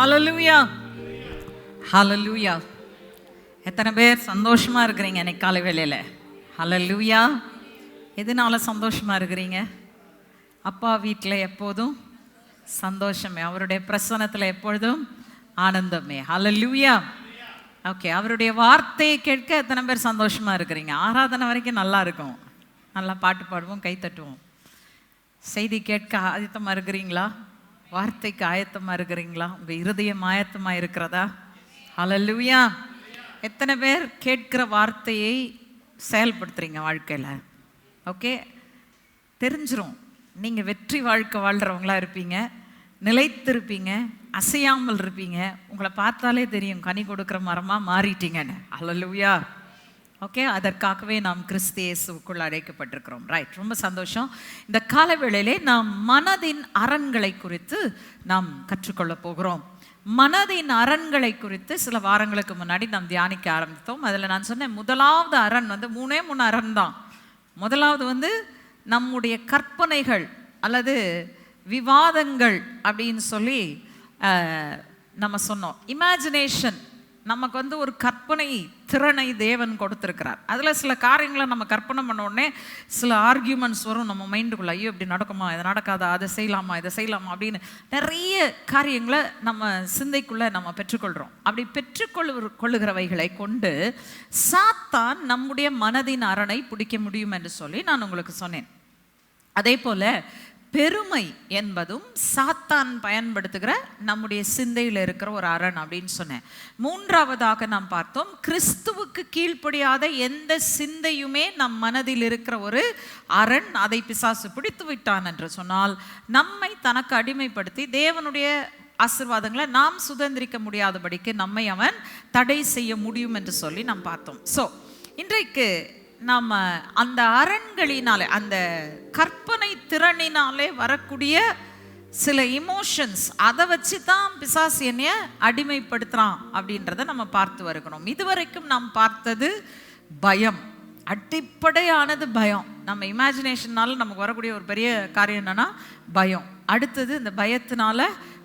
Hallelujah hallelujah எத்தனை பேர் சந்தோஷமா இருக்கிறீங்க இன்னைக்கு காலை வேலையில் ஹலலூயா எதனால சந்தோஷமா இருக்கிறீங்க? அப்பா வீட்டில் எப்போதும் சந்தோஷமே. அவருடைய பிரசனத்தில் எப்பொழுதும் ஆனந்தமே. ஹலலூயா ஓகே அவருடைய வார்த்தையை கேட்க எத்தனை பேர் சந்தோஷமா இருக்கிறீங்க? ஆராதனை வரைக்கும் நல்லா இருக்கும். நல்லா பாட்டு பாடுவோம் கை தட்டுவோம். செய்தி கேட்க ஆதித்தமாக இருக்கிறீங்களா? வார்த்தைக்கு ஆயத்தமாக இருக்கிறீங்களா? உங்கள் இருதயம் ஆயத்தமாக இருக்கிறதா? ஹலல்லுவியா எத்தனை பேர் கேட்கிற வார்த்தையை செயல்படுத்துறீங்க வாழ்க்கையில்? ஓகே தெரிஞ்சிரும். நீங்கள் வெற்றி வாழ்க்கை வாழ்கிறவங்களா இருப்பீங்க. நிலைத்திருப்பீங்க. அசையாமல் இருப்பீங்க. உங்களை பார்த்தாலே தெரியும். கனி கொடுக்குற மரமாக மாறிட்டீங்கன்னு. அலலுவியா ஓகே அதற்காகவே நாம் கிறிஸ்தியேசுக்குள் அழைக்கப்பட்டிருக்கிறோம். ரைட் ரொம்ப சந்தோஷம். இந்த காலவேளையிலே நாம் மனதின் அரண்களை குறித்து நாம் கற்றுக்கொள்ள போகிறோம். மனதின் அரண்களை குறித்து சில வாரங்களுக்கு முன்னாடி நாம் தியானிக்க ஆரம்பித்தோம். அதில் நான் சொன்னேன் முதலாவது அரண் வந்து மூணே மூணு அரண் தான். முதலாவது வந்து நம்முடைய கற்பனைகள் அல்லது விவாதங்கள் அப்படின்னு சொல்லி நம்ம சொன்னோம். இமேஜினேஷன் நமக்கு வந்து ஒரு கற்பனை திறனை தேவன் கொடுத்துருக்கிறார். அதில் சில காரியங்களை நம்ம கற்பனை பண்ண உடனே சில ஆர்கியூமெண்ட்ஸ் வரும். நம்ம மைண்டுக்குள்ளே ஐயோ இப்படி நடக்குமா? இது நடக்காதா? அதை செய்யலாமா? இதை செய்யலாமா? அப்படின்னு நிறைய காரியங்களை நம்ம சிந்தைக்குள்ளே நம்ம பெற்றுக்கொள்கிறோம் அப்படி பெற்றுக்கொள்ளு கொள்ளுகிறவைகளை கொண்டு சாத்தான் நம்முடைய மனதின் அரணை பிடிக்க முடியும் என்று சொல்லி நான் உங்களுக்கு சொன்னேன். அதே போல் பெருமை என்பதும் சாத்தான் பயன்படுத்துகிற நம்முடைய சிந்தையில் இருக்கிற ஒரு அரண் அப்படின்னு சொன்னேன். மூன்றாவதாக நாம் பார்த்தோம் கிறிஸ்துவுக்கு கீழ்ப்படியாத எந்த சிந்தையுமே நம் மனதில் இருக்கிற ஒரு அரண் அதை பிசாசு பிடித்து விட்டான் என்று சொன்னால் நம்மை தனக்கு அடிமைப்படுத்தி தேவனுடைய ஆசிர்வாதங்களை நாம் சுதந்திரிக்க முடியாதபடிக்கு நம்மை அவன் தடை செய்ய முடியும் என்று சொல்லி நாம் பார்த்தோம். ஸோ இன்றைக்கு நம்ம அந்த அரண்களினாலே அந்த கற்பனை திறனினாலே வரக்கூடிய சில இமோஷன்ஸ் அதை வச்சு தான் பிசாஸ் என்னைய அடிமைப்படுத்துகிறான் அப்படின்றத நம்ம பார்த்து வருகிறோம். இதுவரைக்கும் நாம் பார்த்தது பயம். அடிப்படையானது பயம். நம்ம இமேஜினேஷனால் நமக்கு வரக்கூடிய ஒரு பெரிய காரியம் என்னென்னா பயம். அடுத்தது இந்த பயத்தினால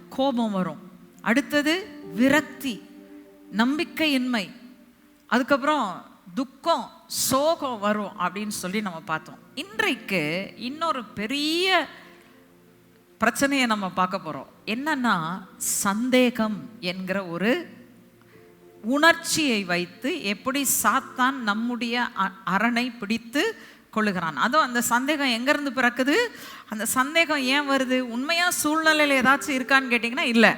கோபம் வரும். அடுத்தது விரக்தி நம்பிக்கையின்மை. அதுக்கப்புறம் துக்கம் சோகம் வரும் அப்படின்னு சொல்லி நம்ம பார்த்தோம். இன்றைக்கு இன்னொரு பெரிய பிரச்சனையை நம்ம பார்க்க போகிறோம் என்னன்னா சந்தேகம் என்கிற ஒரு உணர்ச்சியை வைத்து எப்படி சாத்தான் நம்முடைய அ- அரணை பிடித்து கொள்ளுகிறான். அதுவும் அந்த சந்தேகம் எங்கேருந்து பிறக்குது? அந்த சந்தேகம் ஏன் வருது? உண்மையாக சூழ்நிலையில் ஏதாச்சும் இருக்கான்னு கேட்டிங்கன்னா இல்லை.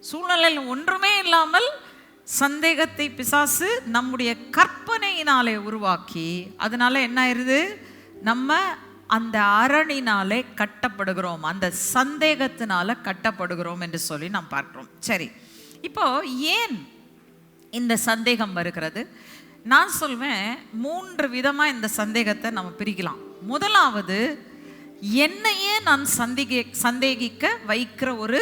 சூழ்நிலையில் ஒன்றுமே இல்லாமல் சந்தேகத்தை பிசாசு நம்முடைய கற்பனையினாலே உருவாக்கி அதனால என்ன ஆயிருது நம்ம அந்த அரணினாலே கட்டப்படுகிறோம். அந்த சந்தேகத்தினால கட்டப்படுகிறோம் என்று சொல்லி நாம் பார்க்கிறோம். சரி. இப்போ ஏன் இந்த சந்தேகம் வருகிறது? நான் சொல்வேன் மூன்று விதமாக இந்த சந்தேகத்தை நம்ம பிரிக்கலாம். முதலாவது என்னையே நான் சந்தேகி சந்தேகிக்க வைக்கிற ஒரு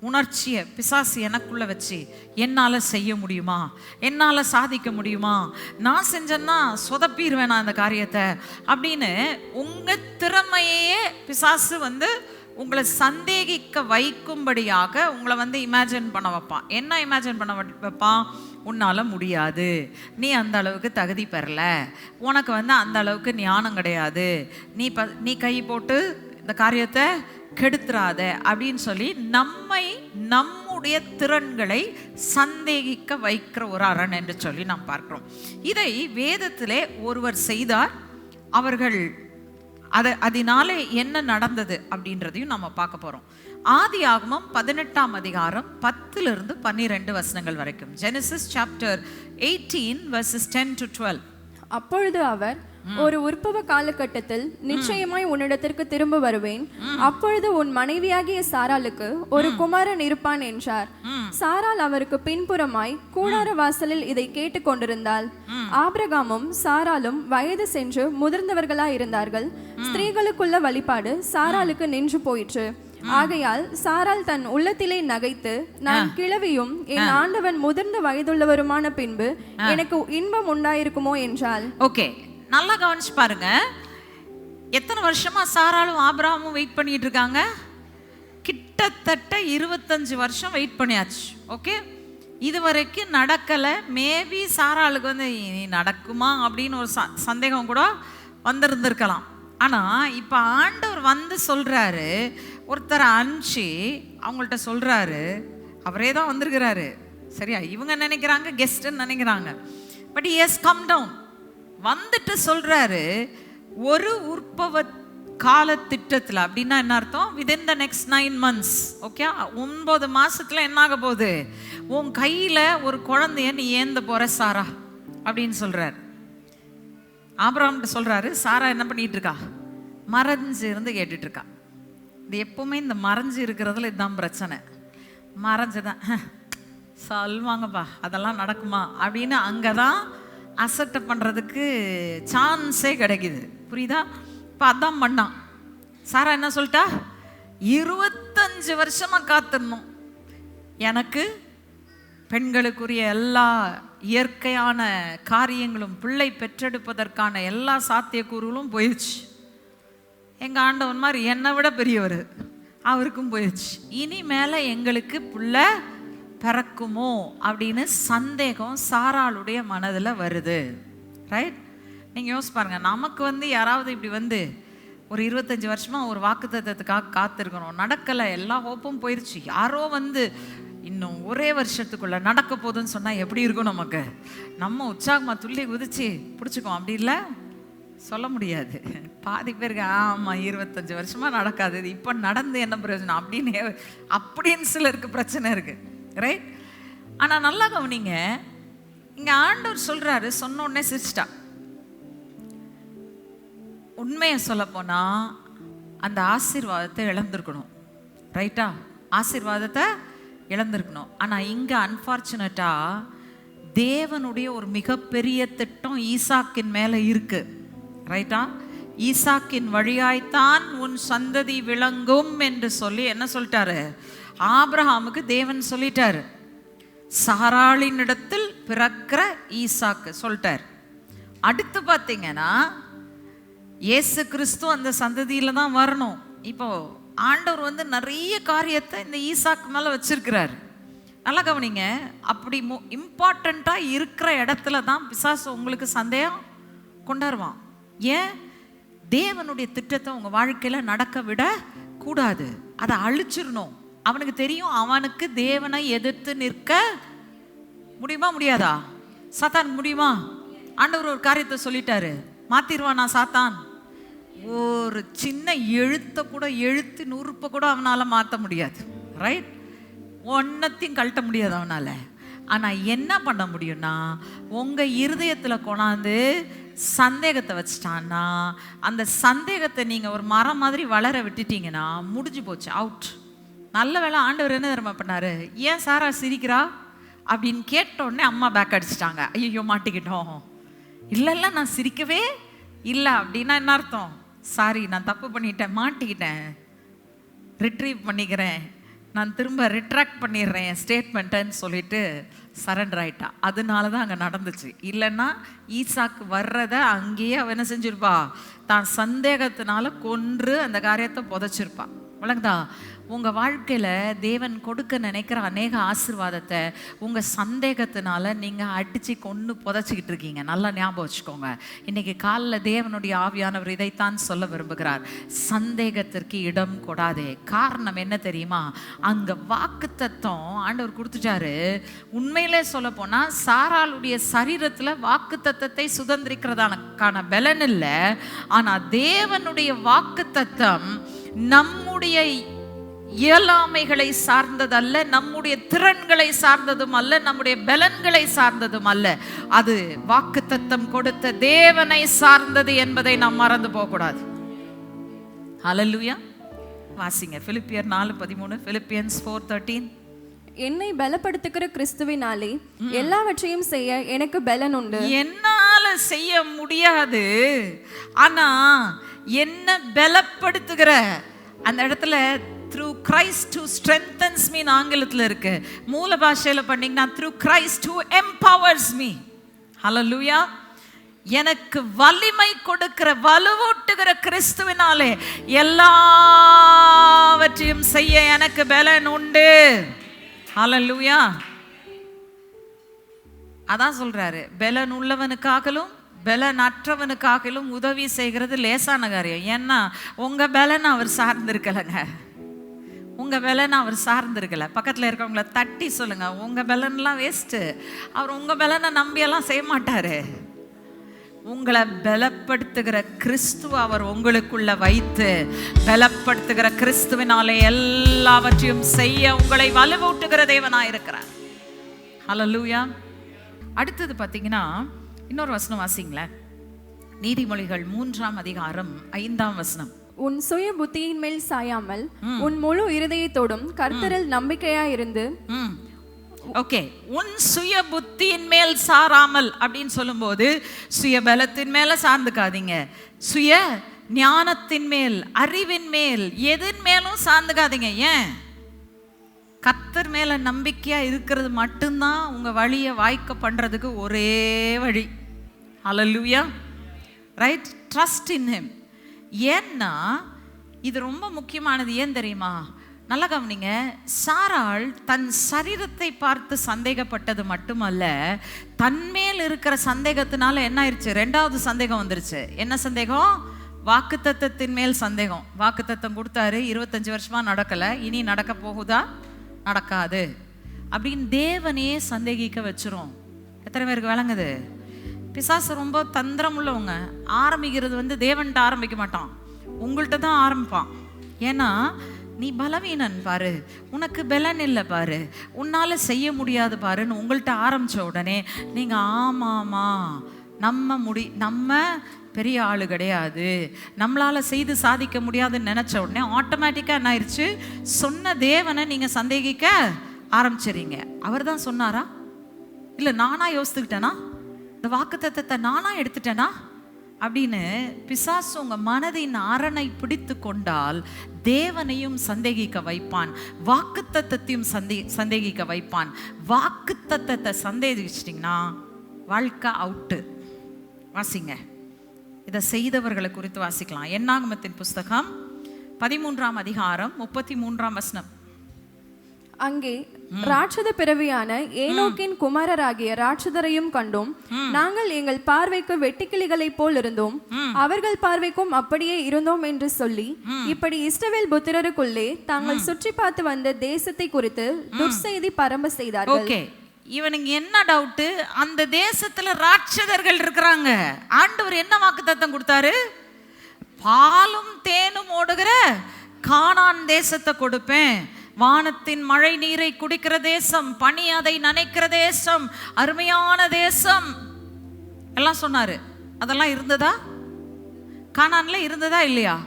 உணர்ச்சியை பிசாசு எனக்குள்ளே வச்சு என்னால் செய்ய முடியுமா? என்னால் சாதிக்க முடியுமா? நான் செஞ்சேன்னா சொதப்பிடுவேன் நான் அந்த காரியத்தை அப்படின்னு உங்கள் திறமையே பிசாசு வந்து உங்களை சந்தேகிக்க வைக்கும்படியாக உங்களை வந்து இமேஜின் பண்ண வைப்பான். என்ன இமேஜின் பண்ண வைப்பான்? உன்னால் முடியாது. நீ அந்த அளவுக்கு தகுதி பெறல. உனக்கு வந்து அந்த அளவுக்கு ஞானம் கிடையாது. நீ ப நீ கை போட்டு இந்த காரியத்தை கெடுத்துறாத அப்படின்னு சொல்லி நம்மை நம்முடைய திறன்களை சந்தேகிக்க வைக்கிற ஒரு அரண் என்று சொல்லி நாம் பார்க்கிறோம். இதை வேதத்திலே ஒருவர் செய்தார். அவர்கள் அதை அதனாலே என்ன நடந்தது அப்படின்றதையும் நம்ம பார்க்க போகிறோம் ஆதி ஆகமம் பதினெட்டாம் அதிகாரம் பத்திலிருந்து பன்னிரெண்டு வசனங்கள் வரைக்கும். Genesis chapter eighteen verses ten to twelve அப்பொழுது அவர் ஒரு உற்பவ காலகட்டத்தில் நிச்சயமாய் உன்னிடத்திற்கு திரும்ப வருவேன். அப்பொழுது உன் மனைவியாகிய சாராளுக்கு ஒரு குமாரன் இருப்பான் என்றார். சாராள் அவருக்கு பின்புறமாய் கூடார வாசலில் இதை கேட்டுக் கொண்டிருந்தாள். ஆபிரகாமும் சாராளும் வயது சென்று முதிர்ந்தவர்களாய் இருந்தார்கள். ஸ்திரீகளுக்குள்ள வழிபாடு சாராளுக்கு நின்று போயிற்று. ஆகையால் சாராள் தன் உள்ளத்திலே நகைத்து நான் கிழவியும் என் ஆண்டவன் முதிர்ந்த வயதுள்ளவருமான பின்பு எனக்கு இன்பம் உண்டாயிருக்குமோ? என்றாள். ஓகே. நல்லா கவனிச்சு பாருங்க. எத்தனை வருஷமா சாராலும் ஆபிரகாமும் வெயிட் பண்ணிட்டு இருக்காங்க கிட்டத்தட்ட இருபத்தஞ்சு வருஷம் வெயிட் பண்ணியாச்சு. ஓகே இது வரைக்கும் நடக்கலை. மேபி சாராளுக்கு வந்து இனி நடக்குமா? அப்படின்னு ஒரு ச சந்தேகம் கூட வந்திருந்திருக்கலாம். ஆனால் இப்போ ஆண்டவர் வந்து சொல்கிறாரு ஒருத்தரை அனுப்பிச்சு அவங்கள்ட்ட சொல்கிறாரு அவரே தான் வந்திருக்கிறாரு. சரியா? இவங்க நினைக்கிறாங்க கெஸ்ட்டுன்னு நினைக்கிறாங்க. பட் எஸ் கம் டவுன் வந்துட்டு சொல்றாரு ஒரு உற்பவ கால திட்டத்தில் அப்படின்னா என்ன அர்த்தம்? Within the next nine months okay ஒன்பது மாசத்துல என்ன ஆக போகுது? உன் கையில ஒரு குழந்தைய நீ ஏந்த போற சாரா? அப்படின்னு சொல்றாரு. ஆபிரகாம்கிட்ட சொல்றாரு சாரா என்ன பண்ணிட்டு இருக்கா? மறைஞ்சு இருந்து கேட்டுட்டு இருக்கா. இது எப்பவுமே இந்த மறைஞ்சு இருக்கிறதுல இதுதான் பிரச்சனை. மறைஞ்சுதான். சொல்வாங்கப்பா அதெல்லாம் நடக்குமா? அப்படின்னு அங்கே தான் அசட்டை பண்ணுறதுக்கு சான்ஸே கிடைக்குது. புரியுதா? இப்போ அதான் பண்ணான் சாரா என்ன சொல்லிட்டா? இருபத்தஞ்சு வருஷமாக காத்திருந்தோம். எனக்கு பெண்களுக்குரிய எல்லா இயற்கையான காரியங்களும் பிள்ளை பெற்றெடுப்பதற்கான எல்லா சாத்தியக்கூறுகளும் போயிடுச்சு. எங்கள் ஆண்டவன் மாதிரி என்னை விட பெரியவர். அவருக்கும் போயிடுச்சு. இனிமேல எங்களுக்கு பிள்ளை பிறக்குமோ அப்படின்னு சந்தேகம் சாராளுடைய மனதில் வருது. ரைட் நீங்கள் யோசி பாருங்கள் நமக்கு வந்து யாராவது இப்படி வந்து ஒரு இருபத்தஞ்சி வருஷமாக ஒரு வாக்குத்தத்துக்காக காத்திருக்கணும். நடக்கலை எல்லா ஹோப்பும் போயிடுச்சு யாரோ வந்து இன்னும் ஒரே வருஷத்துக்குள்ள நடக்க போகுதுன்னு சொன்னால் எப்படி இருக்கும் நமக்கு? நம்ம உற்சாகமாக துள்ளி குதிச்சு பிடிச்சிக்கோம் அப்படி இல்லை? சொல்ல முடியாது. பாதி பேருக்கு ஆமாம் இருபத்தஞ்சி வருஷமாக நடக்காது இது இப்போ நடந்து என்ன பிரயோஜனம்? அப்படின்னு அப்படின்னு சிலருக்கு பிரச்சனை இருக்குது ரைட் ஆனால் நல்லா கவனிங்க. இங்கே ஆண்டவர் சொல்கிறாரு சொன்ன உடனே சிரிச்சிட்டா. உண்மையை சொல்லப்போனால் அந்த ஆசீர்வாதத்தை இழந்திருக்கணும். ரைட்டா ஆசீர்வாதத்தை இழந்திருக்கணும். ஆனால் இங்கே அன்ஃபார்ச்சுனேட்டாக தேவனுடைய ஒரு மிகப்பெரிய திட்டம் ஈசாக்கின் மேலே இருக்குது ரைட்டா ஈசாக்கின் வழியாய்த்தான் உன் சந்ததி விளங்கும் என்று சொல்லி என்ன சொல்லிட்டாரு? ஆப்ரஹாமுக்கு தேவன் சொல்லிட்டாரு. சாராளினிடத்தில் பிறக்கிற ஈசாக்கு சொல்லிட்டார். அடுத்து பார்த்தீங்கன்னா இயேசு கிறிஸ்து அந்த சந்ததியில தான் வரணும். இப்போ ஆண்டவர் வந்து நிறைய காரியத்தை இந்த ஈசாக்கு மேலே வச்சிருக்கிறார். நல்லா கவனிங்க அப்படி மு இம்பார்ட்டண்ட்டாக இருக்கிற இடத்துல தான் பிசாசு உங்களுக்கு சந்தேகம் கொண்டாடுவான் ஏன்? தேவனுடைய திட்டத்தை உங்கள் வாழ்க்கையில் நடக்க விட கூடாது அதை அழிச்சிடணும். அவனுக்கு தெரியும் அவனுக்கு தேவனை எதிர்த்து நிற்க முடியுமா முடியாதா? சாத்தான் முடியுமா? ஆண்டவர் ஒரு காரியத்தை சொல்லிட்டாரு. மாத்திருவானா சாத்தான்? ஒரு சின்ன எழுத்தை கூட எழுத்து நூறுப்பை கூட அவனால் மாற்ற முடியாது. ரைட் ஒன்னத்தையும் கழட்ட முடியாது அவனால். ஆனால் என்ன பண்ண முடியும்னா உங்கள் இருதயத்தில் கொண்டாந்து சந்தேகத்தை வச்சிட்டான்னா அந்த சந்தேகத்தை நீங்கள் ஒரு மரம் மாதிரி வளர விட்டுட்டீங்கன்னா முடிஞ்சு போச்சு. அவுட் நல்ல வேலை ஆண்டவர் என்ன தெரியுமா பண்ணாரு? ஏன் சாரா சிரிக்கிறா? அப்படின்னு கேட்ட உடனே அம்மா பேக் அடிச்சிட்டாங்க. ஐயோ மாட்டிக்கிட்டோம். இல்லைல்ல நான் சிரிக்கவே இல்லை. அப்படின்னா என்ன அர்த்தம்? சாரி நான் தப்பு பண்ணிட்டேன் மாட்டிக்கிட்டேன். ரிட்ரீவ் பண்ணிக்கிறேன். நான் திரும்ப ரிட்ராக்ட் பண்ணிடுறேன் என் ஸ்டேட்மெண்ட்டுன்னு சொல்லிட்டு சரண்டர் ஆயிட்டா. அதனால தான் அங்கே நடந்துச்சு. இல்லைன்னா ஈசாக்கு வர்றதை அங்கேயே அவ என்ன செஞ்சிருப்பா? தான் சந்தேகத்தினால கொன்று அந்த காரியத்தை புதைச்சிருப்பா. விளங்குதா உங்கள் வாழ்க்கையில் தேவன் கொடுக்க நினைக்கிற அநேக ஆசிர்வாதத்தை உங்கள் சந்தேகத்தினால நீங்கள் அடித்து கொண்டு புதைச்சிக்கிட்டு இருக்கீங்க. நல்லா ஞாபகம் வச்சுக்கோங்க. இன்னைக்கு காலில் தேவனுடைய ஆவியானவர் இதைத்தான் சொல்ல விரும்புகிறார். சந்தேகத்திற்கு இடம் கொடாதே. காரணம் என்ன தெரியுமா? அங்கே வாக்கு தத்துவம் ஆண்டவர் கொடுத்துட்டாரு. உண்மையிலே சொல்ல போனால் சாராளுடைய சரீரத்தில் வாக்கு தத்தத்தை சுதந்திரிக்கிறதான பலன் இல்லை. ஆனால் தேவனுடைய வாக்கு தத்தம் நம்முடைய இயலாமைகளை சார்ந்ததல்ல நம்முடைய திறன்களை சார்ந்ததும் அல்ல நம்முடைய பலன்களை சார்ந்ததும் அல்ல அது வாக்குத்தத்தம் கொடுத்த தேவனை சார்ந்தது என்பதை நாம் மறந்து போகக்கூடாது. ஹalleluya வாசிங்க. பிலிப்பியர் நாலு பதிமூணு பிலிப்பியன்ஸ் ஃபோர் தேர்ட்டீன் என்னை பலப்படுத்துகிற கிறிஸ்துவினாலே எல்லாவற்றையும் செய்ய எனக்கு பலன் உண்டு. என்னால செய்ய முடியாது. ஆனா என்ன பலப்படுத்துகிற? அந்த இடத்துல through Christ to strengthens mean ஆங்கிலத்தில் இருக்கு. மூல பாஷையில் பண்ணிங்கன்னா through Christ to empowers me லூயா எனக்கு வலிமை கொடுக்கிற வலுவூட்டுகிற கிறிஸ்துவினாலே எல்லாவற்றையும் செய்ய எனக்கு பலன் உண்டு. ஹalleluya அதான் சொல்றாரு. பலன் உள்ளவனுக்காகலும் பலன் அற்றவனுக்காகலும் உதவி செய்கிறது லேசான காரியம் ஏன்னா உங்கள் பலனை அவர் சார்ந்திருக்கலைங்க. உங்கள் பலனை அவர் சார்ந்திருக்கல. பக்கத்தில் இருக்கவங்கள தட்டி சொல்லுங்கள் உங்கள் பலன்லாம் வேஸ்ட்டு அவர் உங்கள் பலனை நம்பியெல்லாம் செய்ய மாட்டார். உங்களை பலப்படுத்துகிற கிறிஸ்துவ அவர் உங்களுக்குள்ள வைத்து பலப்படுத்துகிற கிறிஸ்துவினாலே எல்லாவற்றையும் செய்ய உங்களை வலுவூட்டுகிற தேவனாய் இருக்கிறார் லூயா அடுத்தது பார்த்தீங்கன்னா இன்னொரு வசனம் வாசிங்களேன். நீதிமொழிகள் மூன்றாம் அதிகாரம் ஐந்தாம் வசனம். உன் சுய புத்தியின் மேல் சாயாமல் உன் முழு இருதயத்தோடும் கர்த்தரில் நம்பிக்கையாயிருந்து ம். ஓகே. உன் சுய புத்தியின் மேல் சாராமல் அப்படின்னு சொல்லும்போது சுய பலத்தின் மேல சார்ந்துக்காதீங்க. சுய ஞானத்தின் மேல் அறிவின் மேல் எதின் மேலும் சார்ந்துக்காதீங்க. ஏன்? கத்தர் மேலே நம்பிக்கையாக இருக்கிறது மட்டும்தான் உங்கள் வழியை வாய்க்க பண்ணுறதுக்கு ஒரே வழி. ஹalleluya ரைட் ட்ரஸ்ட் இன் ஹிம் ஏன்னா இது ரொம்ப முக்கியமானது ஏன் தெரியுமா? நல்லா கவனிங்க. சாராள் தன் சரீரத்தை பார்த்து சந்தேகப்பட்டது மட்டுமல்ல தன்மேல் இருக்கிற சந்தேகத்தினால என்ன ஆயிடுச்சு ரெண்டாவது சந்தேகம் வந்துருச்சு. என்ன சந்தேகம்? வாக்குத்தத்தத்தின் மேல் சந்தேகம். வாக்குத்தத்தம் கொடுத்தாரு இருபத்தஞ்சு வருஷமா நடக்கல. இனி நடக்க போகுதா? நடக்காது. அப்படின்னு தேவனையே சந்தேகிக்க வச்சிரும். எத்தனை பேருக்கு விளங்குது? பிசாசு ரொம்ப தந்திரம் உள்ளவங்க ஆரம்பிக்கிறது வந்து தேவன்கிட்ட ஆரம்பிக்க மாட்டான். உங்கள்கிட்ட தான் ஆரம்பிப்பான். ஏன்னா நீ பலவீனன் பாரு. உனக்கு பலன் இல்லை பாரு. உன்னால செய்ய முடியாது பாருன்னு உங்கள்கிட்ட ஆரம்பிச்ச உடனே நீங்க ஆமாமா நம்ம முடி நம்ம பெரிய ஆள் கிடையாது. நம்மளால் செய்து சாதிக்க முடியாதுன்னு நினச்ச உடனே ஆட்டோமேட்டிக்காக என்ன ஆயிடுச்சு சொன்ன தேவனை நீங்கள் சந்தேகிக்க ஆரம்பிச்சிடுறீங்க. அவர் தான் சொன்னாரா? இல்லை நானாக யோசித்துக்கிட்டேனா? இந்த வாக்குத்தத்தத்தை நானாக எடுத்துட்டேனா? அப்படின்னு பிசாசு உங்கள் மனதின் அரணை பிடித்து கொண்டால் தேவனையும் சந்தேகிக்க வைப்பான். வாக்குத்தத்தத்தையும் சந்தே சந்தேகிக்க வைப்பான். வாக்குத்தத்தத்தை சந்தேகிச்சிட்டிங்கன்னா வாழ்க்கை அவுட்டு வாசிங்க. இதை செய்தவர்களை குறித்து வாசிக்கலாம். எண்ணாகமத்தின் புஸ்தகம் பதிமூன்றாம் அதிகாரம் முப்பத்தி மூன்றாம் வசனம். அங்கே ராட்சத பிறவியான ஏனோக்கின் குமாரராகிய ராட்சதரையும் கண்டோம். நாங்கள் எங்கள் பார்வைக்கு வெட்டுக்கிளிகளைப் போல் இருந்தோம். அவர்கள் பார்வைக்கும் அப்படியே இருந்தோம் என்று சொல்லி இப்படி இஸ்ரவேல் புத்திரருக்குள்ளே தாங்கள் சுற்றி பார்த்து வந்த தேசத்தை குறித்து துர்செய்தி பரம்ப செய்தார்கள். ஓகே. இவனுக்கு என்ன டவுட்டு அந்த தேசத்துல ராட்சதர்கள் இருக்கிறாங்க. ஆண்டவர் என்ன வாக்குத்தத்தம் கொடுத்தாரு? பாலும் தேனும் ஓடுகிற காணான் தேசத்தை கொடுப்பேன். வானத்தின் மழை நீரை குடிக்கிற தேசம் பனி அதை நனைக்கிற தேசம் அருமையான தேசம். எல்லாம் சொன்னாரு. அதெல்லாம் இருந்ததா? காணான்ல இருந்ததா இல்லையா?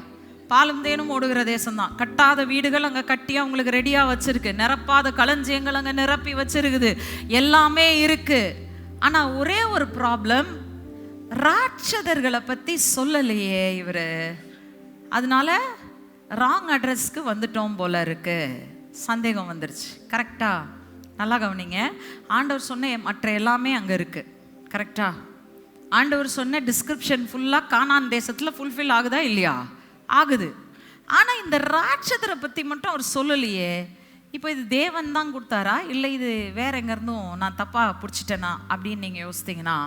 பாலும் தேனும் ஓடுகிற தேசம்தான். கட்டாத வீடுகள் அங்கே கட்டி அவங்களுக்கு ரெடியாக வச்சிருக்கு. நிரப்பாத களஞ்சியங்கள் அங்கே நிரப்பி வச்சிருக்குது. எல்லாமே இருக்கு. ஆனால் ஒரே ஒரு ப்ராப்ளம் ராட்சதர்களை பற்றி சொல்லலையே இவர். அதனால ராங் அட்ரஸ்க்கு வந்துட்டோம் போல இருக்கு. சந்தேகம் வந்துருச்சு. கரெக்டா நல்லா கவனிங்க. ஆண்டவர் சொன்ன மற்ற எல்லாமே அங்கே இருக்கு. கரெக்டா ஆண்டவர் சொன்ன டிஸ்கிரிப்ஷன் ஃபுல்லாக காணான் தேசத்தில் ஃபுல்ஃபில் ஆகுதா இல்லையா? ஆகுது. ஆனால் இந்த ராட்சதரை பற்றி மட்டும் அவர் சொல்லலையே. இப்போ இது தேவன் தான் கொடுத்தாரா? இல்லை இது வேற எங்கேருந்தும் நான் தப்பாக பிடிச்சிட்டேனா? அப்படின்னு நீங்கள் யோசித்தீங்கன்னா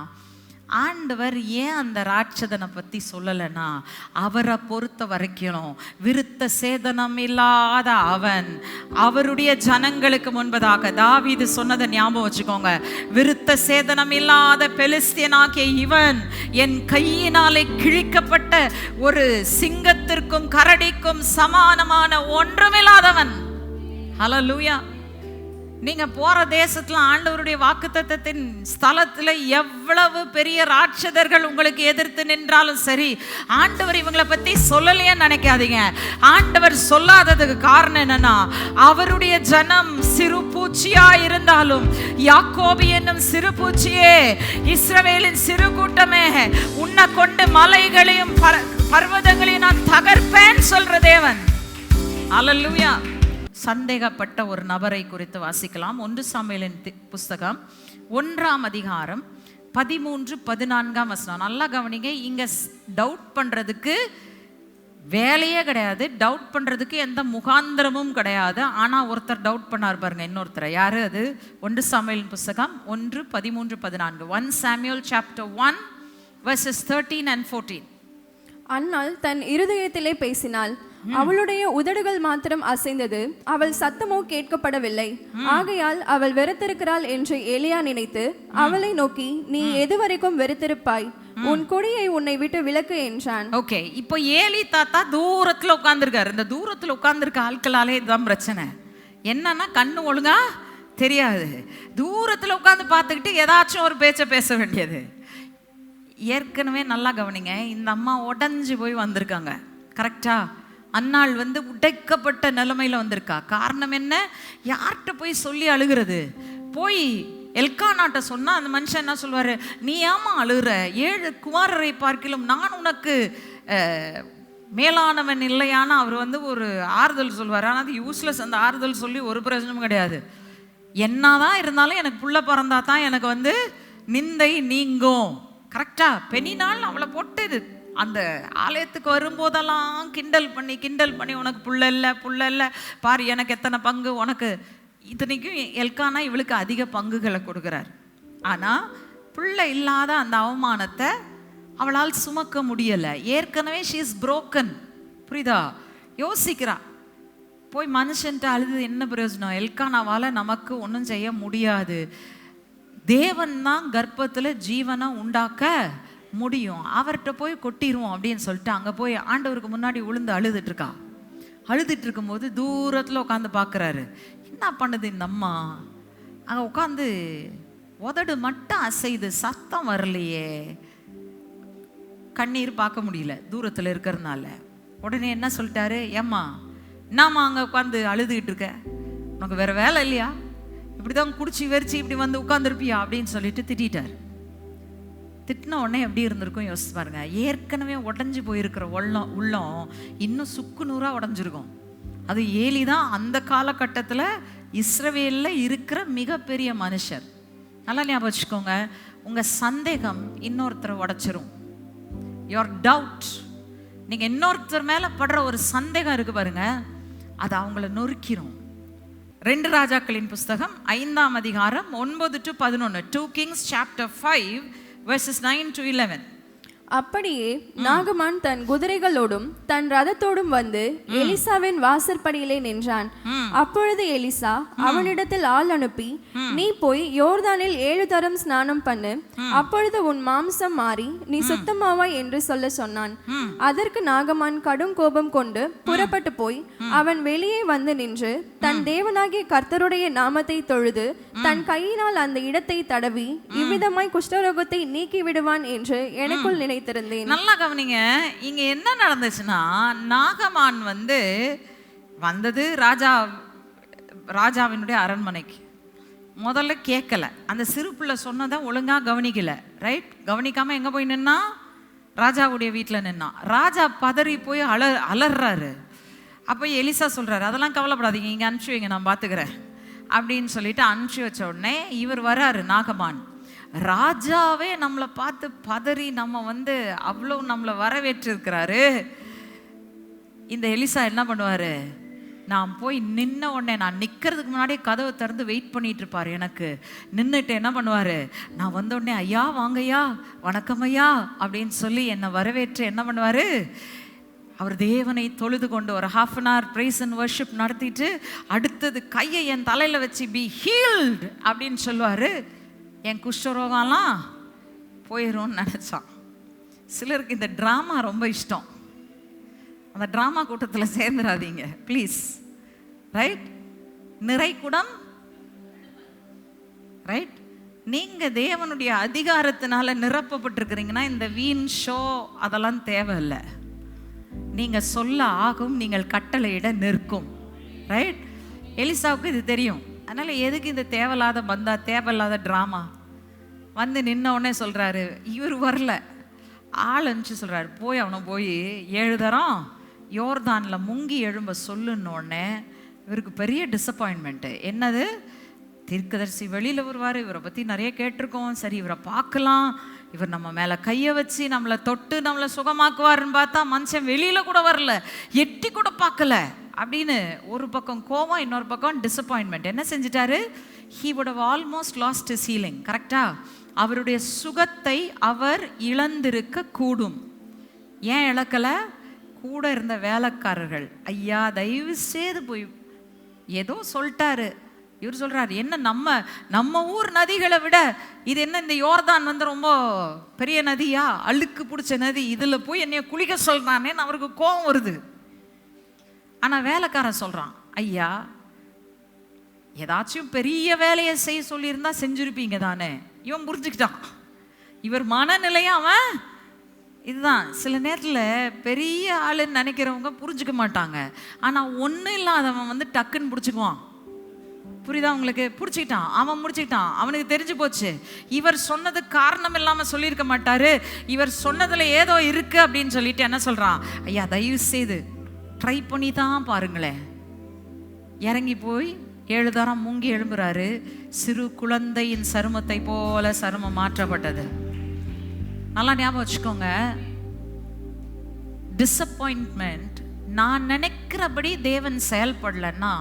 ஆண்டவர் ஏன் அந்த ராட்சதனை பற்றி சொல்லலைன்னா அவரை பொறுத்த வரைக்கும் விருத்த சேதனம் இல்லாத அவன் அவருடைய ஜனங்களுக்கு முன்பதாக இது சொன்னதை ஞாபகம் வச்சுக்கோங்க. விருத்த சேதனம் இல்லாத பெலிஸ்தியனாகிய இவன் என் கையினாலே கிழிக்கப்பட்ட ஒரு சிங்கத்திற்கும் கரடிக்கும் சமானமான ஒன்றுமில்லாதவன். ஹalleluya நீங்க போற தேசத்துல ஆண்டவருடைய வாக்குத்தத்தின் ஸ்தலத்துல எவ்வளவு பெரிய ராட்சதர்கள் உங்களுக்கு எதிர்த்து நின்றாலும் சரி ஆண்டவர் இவங்களை பத்தி சொல்லலையே நினைக்காதீங்க. ஆண்டவர் சொல்லாததுக்கு காரணம் என்னன்னா அவருடைய ஜனம் சிறு பூச்சியா இருந்தாலும் யாக்கோபி என்னும் சிறு பூச்சியே இஸ்ரவேலின் சிறு கூட்டமே உன்னை கொண்டு மலைகளையும் பர்வதங்களையும் நான் தகர்ப்பேன் சொல்ற தேவன். அல்லேலூயா சந்தேகப்பட்ட ஒரு நபரை குறித்து வாசிக்கலாம். ஒன்று சமையலின் புஸ்தகம். ஒன்றாம் அதிகாரம் பதிமூன்று பதினான்காம் வசனம். நல்லா கவனிங்க இங்கே டவுட் பண்ணுறதுக்கு வேலையே கிடையாது. டவுட் பண்ணுறதுக்கு எந்த முகாந்திரமும் கிடையாது. ஆனால் ஒருத்தர் டவுட் பண்ணார் பாருங்க இன்னொருத்தர். யார் அது? ஒன்று சமையலின் புஸ்தகம் ஒன்று பதிமூன்று பதினான்கு. One Samuel chapter one verses thirteen and fourteen அன்னால் தன் இருதயத்திலே பேசினாள். அவளுடைய உதடுகள் மாத்திரம் அசைந்தது. அவள் சத்தமோ கேட்கப்படவில்லை. ஆகையால் அவள் வெறுத்திருக்கிறாள் என்று எலியா நினைத்து அவளை நோக்கி நீ எதுவரைக்கும் வெறுத்திருப்பாய்? உன் கொடியை உன்னை விட்டு விலக்கு என்றான். ஓகே இப்போ ஏலி தாத்தா தூரத்துல உட்காந்துருக்காரு இந்த தூரத்துல உட்காந்துருக்க ஆட்களாலே இதுதான் பிரச்சனை. என்னன்னா கண்ணு ஒழுங்கா தெரியாது. தூரத்துல உட்காந்து பார்த்துக்கிட்டு ஏதாச்சும் ஒரு பேச்சை பேச வேண்டியது. ஏற்கனவே நல்லா கவனிங்க இந்த அம்மா உடஞ்சு போய் வந்திருக்காங்க. கரெக்டா? அன்னாள் வந்து உடைக்கப்பட்ட நிலைமையில வந்திருக்கா. காரணம் என்ன? யார்கிட்ட போய் சொல்லி அழுகிறது? போய் எல்கா நாட்டை சொன்னா அந்த மனுஷன் என்ன சொல்வாரு? நீ ஏமா அழுகுற ஏழு குமாரரை பார்க்கிலும் நான் உனக்கு மேலானவன் இல்லையானா அவர் வந்து ஒரு ஆறுதல் சொல்வார். ஆனால் அது யூஸ்லெஸ் அந்த ஆறுதல் சொல்லி ஒரு பிரயோஜனமும் கிடையாது. என்னதான் இருந்தாலும் எனக்கு புள்ள பிறந்தா தான் எனக்கு வந்து நிந்தை நீங்கும். கரெக்டா? பெனினால் அவளை போட்டு அந்த ஆலயத்துக்கு வரும்போதெல்லாம் கிண்டல் பண்ணி கிண்டல் பண்ணி உனக்கு புள்ள இல்லை புள்ள இல்லை. பாரு எனக்கு எத்தனை பங்கு? உனக்கு இத்தனைக்கும் எல்கானா இவளுக்கு அதிக பங்குகளை கொடுக்குறார். ஆனால் புள்ள இல்லாத அந்த அவமானத்தை அவளால் சுமக்க முடியலை. ஏற்கனவே ஷீ இஸ் புரோக்கன் புரியுதா? யோசிக்கிறா. போய் மனுஷன்ட்டு அழுது என்ன பிரயோஜனம்? எல்கானாவால் நமக்கு ஒன்றும் செய்ய முடியாது. தேவன் தான் கர்ப்பத்தில் ஜீவனை உண்டாக்க முடியும். அவர்கிட்ட போய் கொட்டிடுவோம் அப்படின்னு சொல்லிட்டு அங்கே போய் ஆண்டவருக்கு முன்னாடி விழுந்து அழுதுட்டு இருக்கா. அழுதுட்டு இருக்கும்போது தூரத்தில் உட்காந்து பார்க்குறாரு என்ன பண்ணுது இந்த அம்மா? அங்கே உட்காந்து உதடு மட்டும் அசைது சத்தம் வரலையே. கண்ணீர் பார்க்க முடியல தூரத்தில் இருக்கிறதுனால. உடனே என்ன சொல்லிட்டாரு? ஏம்மா என்னம்மா அங்கே உட்காந்து அழுதுகிட்டு இருக்க? உனக்கு வேற வேலை இல்லையா? இப்படி தான் குடிச்சு வெறிச்சு இப்படி வந்து உட்காந்துருப்பியா அப்படின்னு சொல்லிட்டு திட்டிட்டார். திட்டின உடனே எப்படி இருந்திருக்கும் யோசிச்சு பாருங்க. ஏற்கனவே உடஞ்சி போயிருக்கிற உள்ளம் உள்ளம் இன்னும் சுக்கு நூறாக உடஞ்சிருக்கும். அது ஏலி தான் அந்த காலகட்டத்தில் இஸ்ரவேலில் இருக்கிற மிகப்பெரிய மனுஷர். நல்லா ஞாபகம் வச்சுக்கோங்க. உங்கள் சந்தேகம் இன்னொருத்தரை உடச்சிரும். யோர் டவுட் நீங்கள் இன்னொருத்தர் மேலே படுற ஒரு சந்தேகம் இருக்கு பாருங்க. அது அவங்கள நொறுக்கிரும். ரெண்டு ராஜாக்களின் புஸ்தகம் ஐந்தாம் அதிகாரம் ஒன்பது டு பதினொன்று two Kings chapter five verses nine to eleven அப்படியே நாகமான் தன் குதிரைகளோடும் தன் ரதத்தோடும் வந்து எலிசாவின் வாசற்படியிலே நின்றான். அப்பொழுது எலிசா அவனிடத்தில் ஆள் அனுப்பி நீ போய் யோர்தானில் ஏழு தரம் ஸ்நானம் பண்ணு. அப்பொழுது உன் மாம்சம் மாறி நீ சுத்தமாவாய் என்று சொல்ல சொன்னான். அதற்கு நாகமான் கடும் கோபம் கொண்டு புறப்பட்டு போய் அவன் வெளியே வந்து நின்று தன் தேவனாகிய கர்த்தருடைய நாமத்தை தொழுது தன் கையினால் அந்த இடத்தை தடவி இவ்விதமாய் குஷ்டரோகத்தை நீக்கி விடுவான் என்று எனக்குள் நினைத்திருந்தேன் நல்லா கவனிங்க. இங்க என்ன நடந்துச்சுன்னா நாகமான் வந்து வந்தது ராஜா ராஜாவினுடைய அரண்மனைக்கு. முதல்ல கேட்கல. அந்த சிறு பிள்ளை சொன்னதை ஒழுங்கா கவனிக்கல. ரைட் கவனிக்காம எங்க போய் நின்னா? ராஜாவுடைய வீட்டில் நின்னான் ராஜா பதறி போய் அல அலறாரு. அப்போ எலிசா சொல்கிறாரு அதெல்லாம் கவலைப்படாதீங்க இங்கே அனுப்பிச்சு வைங்க நான் பார்த்துக்கிறேன் அப்படின்னு சொல்லிட்டு அனுப்பிச்சு வச்ச உடனே இவர் வராரு நாகமான். ராஜாவே நம்மளை பார்த்து பதறி நம்ம வந்து அவ்வளோ நம்மளை வரவேற்றிருக்கிறாரு. இந்த எலிசா என்ன பண்ணுவாரு? நான் போய் நின்ன உடனே நான் நிற்கிறதுக்கு முன்னாடியே கதவை திறந்து வெயிட் பண்ணிட்டு இருப்பார் எனக்கு. நின்றுட்டு என்ன பண்ணுவார்? நான் வந்த உடனே ஐயா வாங்கய்யா. வணக்கம் ஐயா. அப்படின்னு சொல்லி என்னை வரவேற்று என்ன பண்ணுவார்? அவர் தேவனை தொழுது கொண்டு ஒரு half an hour praise and worship நடத்திட்டு அடுத்தது கையை என் தலையில் வச்சு பி ஹீல்டு அப்படின்னு சொல்லுவார். என் குஷ்டரோகம்லாம் போயிடும்னு நினச்சான். சிலருக்கு இந்த ட்ராமா ரொம்ப இஷ்டம். அந்த ட்ராமா கூட்டத்தில் சேர்ந்துடாதீங்க ப்ளீஸ் ரைட் நிறைக்குடம் ரைட் நீங்கள் தேவனுடைய அதிகாரத்தினால நிரப்பப்பட்டிருக்கிறீங்கன்னா இந்த வீண் ஷோ அதெல்லாம் தேவையில்லை. நீங்கள் சொல்ல ஆகும் நீங்கள் கட்டளையிட நிற்கும். ரைட் எலிசாவுக்கு இது தெரியும். அதனால் எதுக்கு இந்த தேவையில்லாத பந்தா தேவையில்லாத ட்ராமா வந்து நின்ன உடனே இவர் வரல. ஆள் அனுப்பிச்சு சொல்கிறாரு போய் அவனை போய் ஏழு தரம் யோர்தானில் முங்கி எழும்ப சொல்லுன்னொடனே இவருக்கு பெரிய டிசப்பாயின்மெண்ட்டு என்னது? தீர்க்கதரிசி வெளியில் வருவார் இவரை பற்றி நிறைய கேட்டிருக்கோம். சரி இவரை பார்க்கலாம். இவர் நம்ம மேலே கையை வச்சு நம்மளை தொட்டு நம்மளை சுகமாக்குவாருன்னு பார்த்தா மனுஷன் வெளியில் கூட வரல எட்டி கூட பார்க்கல அப்படின்னு ஒரு பக்கம் கோவம் இன்னொரு பக்கம் டிசப்பாயின்மெண்ட் என்ன செஞ்சிட்டாரு? He would almost lost ceiling healing. கரெக்டா அவருடைய சுகத்தை அவர் இழந்திருக்க கூடும். ஏன் இழக்கல? கூட இருந்த வேலைக்காரர்கள். ஐயா தயவு செய்து போய் ஏதோ சொல்லிட்டாரு. இவர் சொல்கிறார் என்ன நம்ம நம்ம ஊர் நதிகளை விட இது என்ன இந்த யோர்தான் வந்து ரொம்ப பெரிய நதியா? அழுக்கு பிடிச்ச நதி. இதில் போய் என்னைய குளிக்க சொல்கிறானேன்னு அவருக்கு கோபம் வருது. ஆனால் வேலைக்காரன் சொல்கிறான் ஐயா ஏதாச்சும் பெரிய வேலையை செய்ய சொல்லியிருந்தா செஞ்சுருப்பீங்க தானே? இவன் புரிஞ்சுக்கிட்டான். இவர் மனநிலையும் அவன் இதுதான். சில நேரத்தில் பெரிய ஆளுன்னு நினைக்கிறவங்க புரிஞ்சுக்க மாட்டாங்க. ஆனால் ஒன்றும் இல்லாதவன் வந்து டக்குன்னு பிடிச்சிக்குவான். புரியுதா உங்களுக்கு? பிடிச்சிக்கிட்டான் அவன் முடிச்சுக்கிட்டான். அவனுக்கு தெரிஞ்சு போச்சு. இவர் சொன்னது காரணம் இல்லாமல் சொல்லியிருக்க மாட்டாரு. இவர் சொன்னதில் ஏதோ இருக்கு அப்படின்னு சொல்லிட்டு என்ன சொல்கிறான் ஐயா தயவு செய்து ட்ரை பண்ணி தான் பாருங்களேன். இறங்கி போய் ஏழு தரம் மூங்கி எழும்புறாரு. சிறு குழந்தையின் சருமத்தை போல சருமம் மாற்றப்பட்டது. நல்லா ஞாபகம் வச்சுக்கோங்க. டிசப்பாயின்மெண்ட் நான் நினைக்கிறபடி தேவன் செயல்படலைன்னா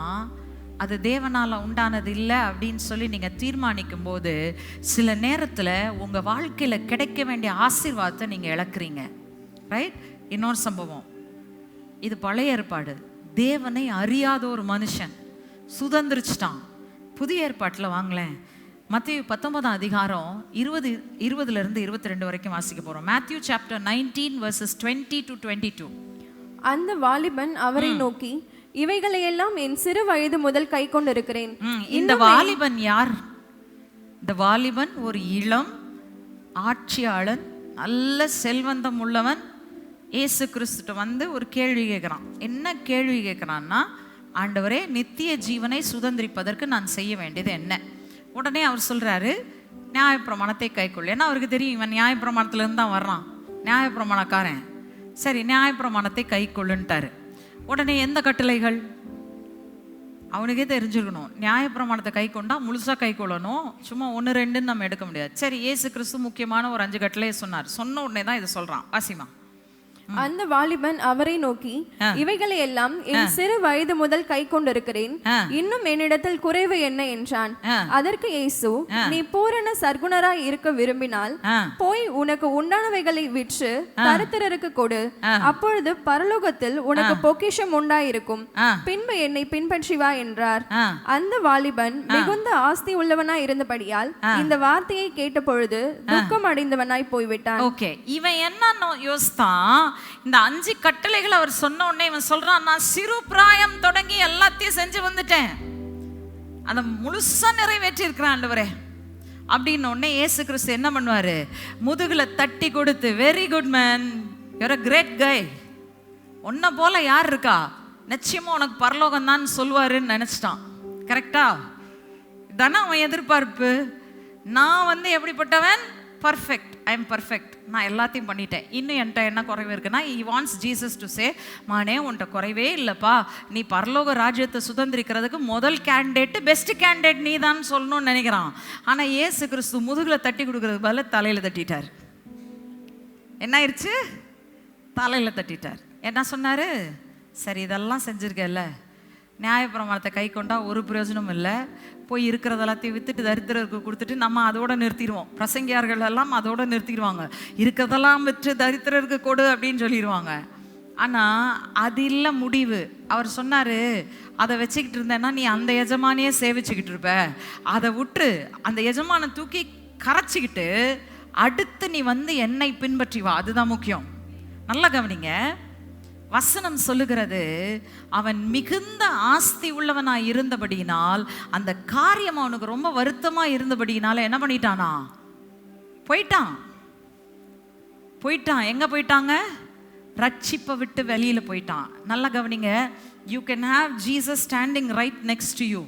அது தேவனால உண்டானது இல்லை அப்படின்னு சொல்லி நீங்க தீர்மானிக்கும் போது சில நேரத்துல உங்க வாழ்க்கையில கிடைக்க வேண்டிய ஆசீர்வாதத்தை நீங்க இழக்கிறீங்க. ரைட் இன்னொரு சம்பவம். இது பழைய ஏற்பாடு. தேவனை அறியாத ஒரு மனுஷன் சுதந்திரிச்சிட்டான். புதிய ஏற்பாட்டில் வாங்களேன். மத்திய பத்தொன்பதாம் அதிகாரம் இருபது இருபதுல இருந்து இருபத்தி ரெண்டு வரைக்கும் வாசிக்க போறோம். Matthew chapter nineteen verses twenty to twenty two அந்த வாலிபன் அவரை நோக்கி இவைகளையெல்லாம் என் சிறு வயது முதல் கை கொண்டிருக்கிறேன். இந்த வாலிபன் யார்? இந்த வாலிபன் ஒரு இளம் ஆட்சியாளன் நல்ல செல்வந்தம் உள்ளவன். இயேசு கிறிஸ்துட்ட வந்து ஒரு கேள்வி கேட்குறான் என்ன கேள்வி கேட்குறான்னா ஆண்டவரே நித்திய ஜீவனை சுதந்திரிப்பதற்கு நான் செய்ய வேண்டியது என்ன? உடனே அவர் சொல்றாரு நியாயப்பிரமாணத்தை கைக்கொள் ஏன்னா அவருக்கு தெரியும் இவன் நியாயப்பிரமாணத்துலேருந்து தான் வர்றான். நியாயப்பிரமாணக்காரன். சரி நியாயப்பிரமாணத்தை கைக்கொள்ளுன்ட்டாரு உடனே எந்த கட்டளைகள்? அவனுக்கே தெரிஞ்சிருக்கணும். நியாயப்பிரமாணத்தை கை கொண்டா முழுசா கை கொள்ளணும். சும்மா ஒன்று ரெண்டுன்னு நம்ம எடுக்க முடியாது. சரி ஏசு கிறிஸ்து முக்கியமான ஒரு அஞ்சு கட்டளையை சொன்னார். சொன்ன உடனே தான் இதை சொல்றான். வாசிமா அந்த வாலிபன் அவரை நோக்கி இவைகளை எல்லாம் என் சிறு வயது முதல் கை கொண்டிருக்கிறேன். இன்னும் என்னிடத்தில் குறைவு என்ன? என்றான். அதற்கு இயேசு நீ பூரண சர்க்குணராய் இருக்க விரும்பினால் போய் உனக்கு உண்டானவைகளை விற்று தரித்திரருக்கு கொடு. அப்பொழுது பரலோகத்தில் உனக்கு பொக்கிஷம் உண்டாயிருக்கும். பின்பு என்னை பின்பற்றி வா என்றார் அந்த வாலிபன் மிகுந்த ஆஸ்தி உள்ளவனாய் இருந்தபடியால் இந்த வார்த்தையை கேட்ட பொழுது துக்கம் அடைந்தவனாய் போய்விட்டான். ஓகே. இவன் என்ன யோசித்தான் இந்த அஞ்சு கட்டளைகள் அவர் சொன்ன உடனே இவன் சொல்றான் நான் சிறு பிராயம் தொடங்கி எல்லாத்தையும் செஞ்சு வந்துட்டேன். அதை முழுசா நிறைவேற்றி இருக்கிறான் ஆண்டவரே. அப்படின்னு உடனே இயேசு கிறிஸ்து என்ன பண்ணுவாரு? முதுகுல தட்டி கொடுத்து very good man you're a great guy உன்னை போல யார் இருக்கா? நிச்சயமா உனக்கு பரலோகம் தான் சொல்லுவாருன்னு நினைச்சிட்டான். கரெக்டா தானே அவன் எதிர்பார்ப்பு? நான் வந்து எப்படிப்பட்டவன்? பர்ஃபெக்ட் ஐ எம் பர்ஃபெக்ட் நான் எல்லாத்தையும் பண்ணிட்டேன். இன்னும் என்கிட்ட என்ன குறைவு இருக்குன்னா he wants Jesus to say மானே உன்கிட்ட குறைவே இல்லைப்பா. நீ பரலோக ராஜ்யத்தை சுதந்திரிக்கிறதுக்கு முதல் கேண்டிடேட் பெஸ்ட் கேண்டிடேட் நீ தான் சொல்லணும்னு நினைக்கிறான். ஆனால் ஏசு கிறிஸ்து முதுகில் தட்டி கொடுக்குறது பதில் தலையில் தட்டிட்டார். என்ன ஆயிடுச்சு தலையில் தட்டிட்டார். என்ன சொன்னார்? சரி இதெல்லாம் செஞ்சிருக்கல நியாயப்பிரமாணத்தை கை கொண்டால் ஒரு பிரயோஜனம் இல்லை. போய் இருக்கிறத எல்லாத்தையும் வித்துட்டு தரித்திரருக்கு கொடுத்துட்டு நம்ம அதோட நிறுத்திடுவோம். பிரசங்கியார்கள் எல்லாம் அதோட நிறுத்திடுவாங்க. இருக்கிறதெல்லாம் விற்று தரித்திரருக்கு கொடு அப்படின்னு சொல்லிடுவாங்க. ஆனால் அது இல்லை முடிவு. அவர் சொன்னார் அதை வச்சுக்கிட்டு இருந்தேன்னா நீ அந்த எஜமானியே சேவிச்சுக்கிட்டு இருப்ப. அதை விட்டு அந்த எஜமானை தூக்கி கரைச்சிக்கிட்டு அடுத்து நீ வந்து என்னை பின்பற்றி வா. அதுதான் முக்கியம். நல்லா கவனிங்க. வசனம் சொல்லுகிறது அவன் மிகுந்த ஆஸ்தி உள்ளவனாய் இருந்தபடியினால் அந்த காரியம் அவனுக்கு ரொம்ப வருத்தமாக இருந்தபடியினால என்ன பண்ணிட்டானா? போயிட்டான். போயிட்டான். எங்கே போயிட்டாங்க? ரட்சிப்பை விட்டு வெளியில் போயிட்டான். நல்லா கவனிங்க. You can have Jesus standing right next to you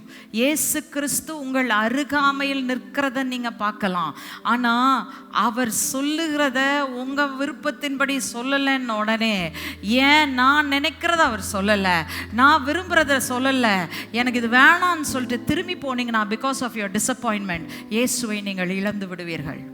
ஏசு கிறிஸ்து உங்கள் அருகாமையில் நிற்கிறத நீங்கள் பார்க்கலாம். ஆனால் அவர் சொல்லுகிறத உங்கள் விருப்பத்தின்படி சொல்லலைன்னு உடனே ஏன் நான் நினைக்கிறத அவர் சொல்லலை? நான் விரும்புகிறத சொல்லலை. எனக்கு இது வேணாம்னு சொல்லிட்டு திரும்பி போனீங்கன்னா பிகாஸ் ஆஃப் யுவர் டிசப்பாயின்மெண்ட் இயேசுவை நீங்கள் இழந்து விடுவீர்கள்.